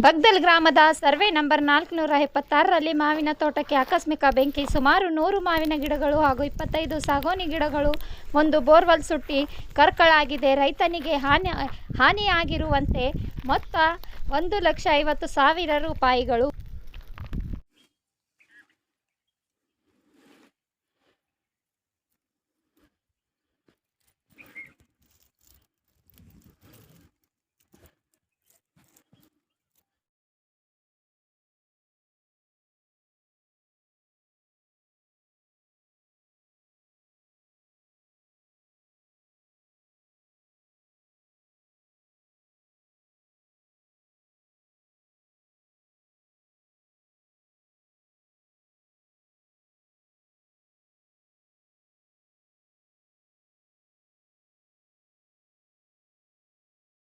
ಬಗ್ದಲ್ ಗ್ರಾಮದ survey number ನಾಲ್ಕುನೂರ ಎಪ್ಪತ್ತಾರರಲ್ಲಿ ಮಾವಿನ ತೋಟಕ್ಕೆ ಆಕಸ್ಮಿಕ ಬೆಂಕಿ, ಸುಮಾರು ನೂರು ಮಾವಿನ ಗಿಡಗಳು ಹಾಗೂ ಇಪ್ಪತ್ತೈದು ಸಾಗೋನಿ ಗಿಡಗಳು, ಒಂದು ಬೋರ್ವೆಲ್ ಸುಟ್ಟಿ ಕರ್ಕಳಾಗಿದೆ. ರೈತನಿಗೆ ಹಾನಿ, ಹಾನಿಯಾಗಿರುವಂತೆ ಮೊತ್ತ ಒಂದು ಲಕ್ಷ ಐವತ್ತು ಸಾವಿರ ರೂಪಾಯಿಗಳು